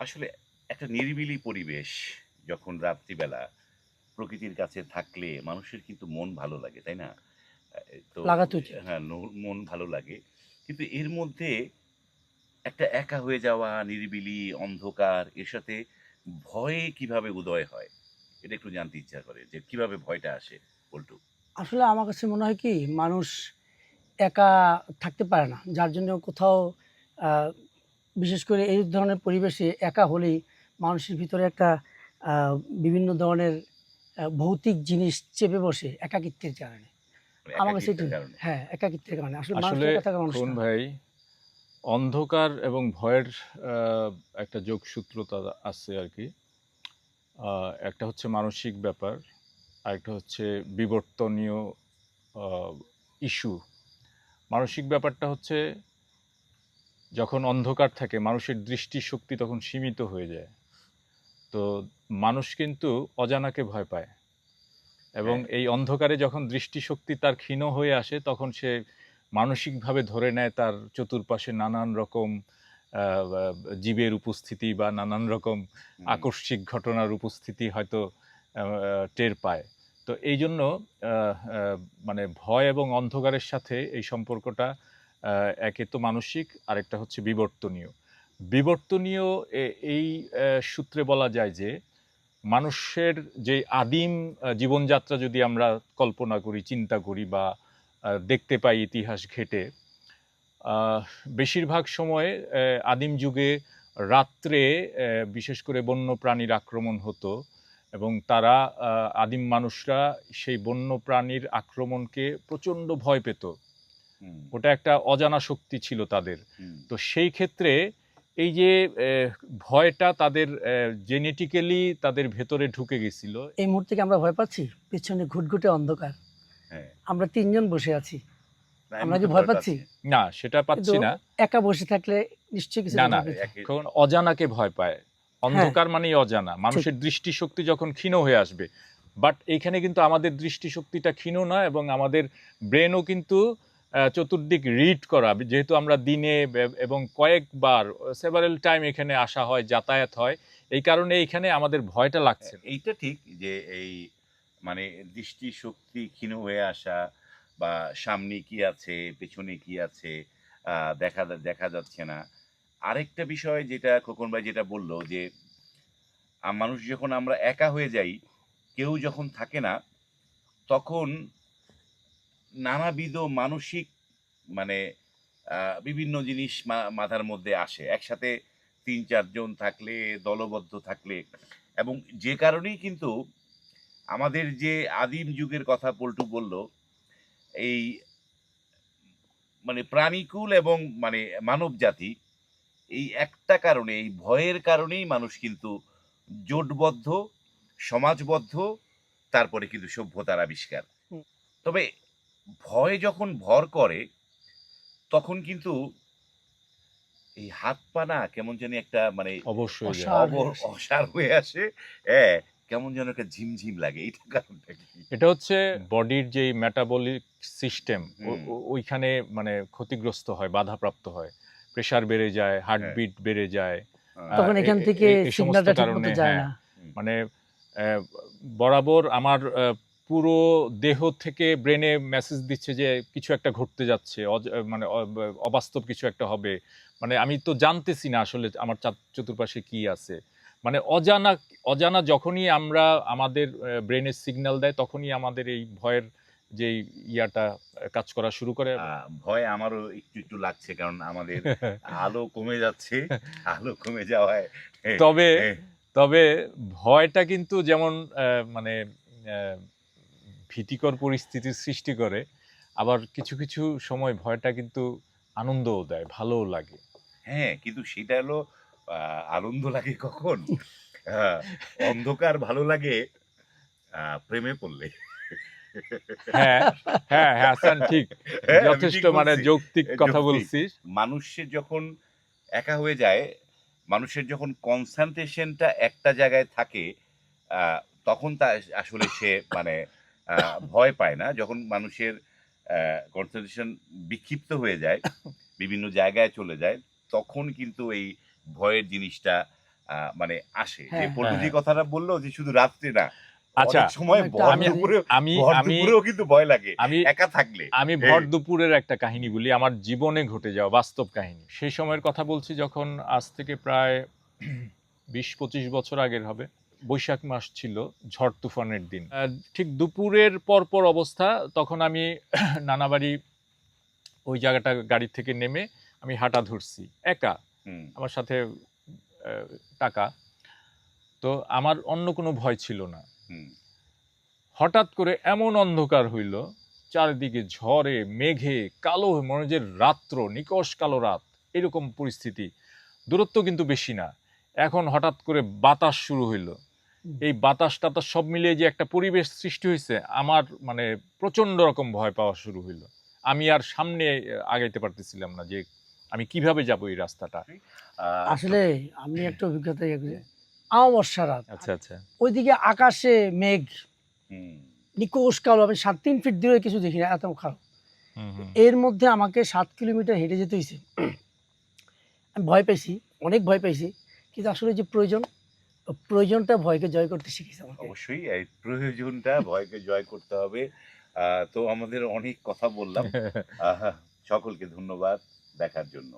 আসলে একটা নিরিবিলি পরিবেশ যখন রাত্রিবেলা প্রকৃতির কাছে থাকলে মানুষের কিন্তু মন ভালো লাগে তাই না? তো। হ্যাঁ মন ভালো লাগে। কিন্তু এর মধ্যে একটা একা হয়ে যাওয়া নিরিবিলি অন্ধকার এর সাথে ভয়ে কীভাবে উদয় হয়? এটা একটু জানতে ইচ্ছা করে যে কীভাবে ভয়টা আসে পল্টু আসলে আমার কাছে মনে হয় কি মানুষ একা থাকতে পারে না। যার জন্য কোথাও বিশেষ করে এই ধরনের পরিবেশে একা হলেই মানুষের ভিতরে একটা বিভিন্ন ধরনের ভৌতিক জিনিস চেপে বসে একাকিত্বের কারণে। মানে আমার কাছে হ্যাঁ একাকিত্বের কারণে। আসলে কোন ভাই অন্ধকার এবং ভয়ের একটা যোগসূত্রতা আছে আর কি। একটা হচ্ছে মানসিক ব্যাপার আরেকটা হচ্ছে বিবর্তনীয় ইস্যু। মানসিক ব্যাপারটা হচ্ছে যখন অন্ধকার থাকে মানুষের দৃষ্টিশক্তি তখন সীমিত হয়ে যায়। তো মানুষ কিন্তু অজানাকে ভয় পায়। এবং হ্যাঁ। এই অন্ধকারে যখন দৃষ্টিশক্তি তার ক্ষীণ হয়ে আসে তখন সে মানসিকভাবে ধরে নেয় তার চতুর্পাশে নানান রকম জীবের উপস্থিতি বা নানান রকম আকস্মিক ঘটনার উপস্থিতি হয়তো টের পায়। তো এই জন্য মানে ভয় এবং অন্ধকারের সাথে এই সম্পর্কটা একে তো মানসিক, আরেকটা হচ্ছে বিবর্তনীয়। বিবর্তনীয় এই সূত্রে বলা যায় যে, মানুষের যে আদিম জীবনযাত্রা যদি আমরা কল্পনা করি, চিন্তা করি বা দেখতে পাই ইতিহাস ঘেটে বেশিরভাগ সময় আদিম যুগে রাত্রে বিশেষ করে বন্য প্রাণীর আক্রমণ হতো এবং তারা আদিম মানুষরা সেই বন্য প্রাণীর আক্রমণকে প্রচণ্ড ভয় পেত। ওটা একটা অজানা শক্তি ছিল তাদের। তো সেই ক্ষেত্রে এই যে ভয়টা তাদের জেনেটিক্যালি তাদের ভেতরে ঢুকে গেছিল। এই মুহূর্তে কি আমরা ভয় পাচ্ছি? পেছনে ঘুটঘুটে অন্ধকার। হ্যাঁ। আমরা তিনজন বসে আছি। আমরা কি ভয় পাচ্ছি? না সেটা পাচ্ছি না। একা বসে থাকলে নিশ্চয়ই কিছু না না এখন অজানাকে ভয় পায়। অন্ধকার মানেই অজানা। মানুষের দৃষ্টিশক্তি যখন ক্ষীণ হয়ে আসবে। বাট এইখানে কিন্তু আমাদের দৃষ্টিশক্তিটা ক্ষীণ নয় এবং আমাদের ব্রেনও কিন্তু চতুর্দিক রিড করা, যেহেতু আমরা দিনে এবং কয়েকবার সেভারেল টাইম এখানে আসা হয়, যাতায়াত হয়, এই কারণে এইখানে আমাদের ভয়টা লাগছে এইটা ঠিক যে এই মানে দৃষ্টিশক্তি ক্ষীণ হয়ে আসা বা সামনে কি আছে, পেছনে কি আছে দেখা দেখা যাচ্ছে না। আরেকটা বিষয় যেটা খোকন ভাই যেটা বলল যে মানুষ যখন আমরা একা হয়ে যাই, কেউ যখন থাকে না, তখন নানাবিধ মানসিক মানে বিভিন্ন জিনিস মাথার মধ্যে আসে। একসাথে তিন চারজন থাকলে দলবদ্ধ থাকলে এবং যে কারণেই কিন্তু আমাদের যে আদিম যুগের কথা পল্টু বলল এই মানে প্রাণীকুল এবং মানে মানব জাতি এই একটা কারণে এই ভয়ের কারণেই মানুষ কিন্তু জোটবদ্ধ সমাজবদ্ধ তারপরে কিন্তু সভ্যতার আবিষ্কার। তবে ভয় যখন ভর করে তখন কিন্তু এই হাত পা না কেমন জানি একটা মানে অবশ্যই অসার হয়ে আসে। অসার হয়ে আসে। হ্যাঁ কেমন যেন একটা ঝিমঝিম লাগে এইটা কারণটা কি? এটা হচ্ছে বডির যে মেটাবলিক সিস্টেম ওইখানে মানে ক্ষতিগ্রস্ত হয় বাধাপ্রাপ্ত হয়। প্রেসার বেড়ে যায় হার্টবিট বেড়ে যায়। হ্যাঁ, তখন এখান থেকে সিগন্যালটা ঠিক কারণে, মতো যায় হ্যাঁ। না মানে আহ, বরাবর আমার পুরো দেহ থেকে ব্রেনে মেসেজ দিচ্ছে যে কিছু একটা ঘটতে যাচ্ছে মানে অবাস্তব কিছু একটা হবে। মানে আমি তো জানতেছি না আসলে আমার চতুর্পাশে কি আছে। মানে অজানা অজানা যখনই আমরা আমাদের ব্রেনের সিগন্যাল দেয় তখনই আমাদের এই ভয়ের যে ইয়াটা কাজ করা শুরু করে। ভয় আমারও একটু একটু লাগছে কারণ আমাদের আলো কমে যাচ্ছে আলো কমে যাওয়ায়। তবে হ্যাঁ, তবে ভয়টা কিন্তু যেমন মানে আহ, ভীতিকর পরিস্থিতির সৃষ্টি করে আবার কিছু কিছু সময় ভয়টা কিন্তু আনন্দও দেয় ভালোও লাগে। হ্যাঁ কিন্তু সেটা হলো আনন্দ লাগে কখন? অন্ধকার ভালো লাগে প্রেমে পড়লে। হ্যাঁ হ্যাঁ হ্ঁ হাসান ঠিক। হ্যাঁ, যথেষ্ট মানে যৌক্তিক কথা। বলছিস। মানুষের যখন একা হয়ে যায় মানুষের যখন কনসেন্ট্রেশনটা একটা জায়গায় থাকে আহ, তখন তা আসলে সে মানে ভয় পায় না যখন মানুষের কনসেন্ট্রেশন বিক্ষিপ্ত হয়ে যায় বিভিন্ন জায়গায় চলে যায় তখন কিন্তু এই ভয়ের জিনিসটা মানে আসে যে হ্যাঁ। পল্টু যে হ্যাঁ। কথাটা বলল যে শুধু রাত্রে না আচ্ছা সময় আমি আমি আমি দুপুরেও কিন্তু ভয় লাগে আমি একা থাকলে আমি এই। ভর দুপুরের একটা কাহিনী বলি আমার জীবনে ঘটে যাওয়া বাস্তব কাহিনী সেই সময়ের কথা বলছি যখন আজ থেকে প্রায় বিশ পঁচিশ বছর আগের হবে বৈশাখ মাস ছিল ঝড় তুফানের দিন। ঠিক দুপুরের পরপর অবস্থা তখন আমি নানাবাড়ি ওই জায়গাটা গাড়ি থেকে নেমে আমি হাঁটা ধরছি। একা আমার সাথে টাকা তো আমার অন্য কোনো ভয় ছিল না। হঠাৎ করে এমন অন্ধকার হইল চারিদিকে ঝড়ে মেঘে কালো মনে যে রাত্র নিকশ কালো রাত এরকম পরিস্থিতি। দূরত্ব কিন্তু বেশি না। এখন হঠাৎ করে বাতাস শুরু হইল। এই বাতাস টাতাস সব মিলিয়ে যে একটা পরিবেশ সৃষ্টি হয়েছে আমার মানে প্রচণ্ড রকম ভয় পাওয়া শুরু হইল। আমি আর সামনে আগাইতে পারতেছিলাম না যে আমি কীভাবে যাব এই রাস্তাটা। আসলে আমি একটা অভিজ্ঞতা ইয়ে আমাবস্যা রাত। আচ্ছা আচ্ছা। ওইদিকে আকাশে মেঘ। নিকোষ কালো আমি সাত তিন ফিট দূরে কিছু দেখি না এত খারাপ। এর মধ্যে আমাকে সাত কিলোমিটার হেঁটে যেতে হয়েছে আমি ভয় পেয়েছি অনেক ভয় পেয়েছি কিন্তু আসলে যে প্রয়োজন প্রয়োজনটা ভয়কে জয় করতে শিখেছে অবশ্যই এই প্রয়োজনটা ভয়কে জয় করতে হবে। আহ, তো আমাদের অনেক কথা বললাম। আহ, সকলকে ধন্যবাদ দেখার জন্য।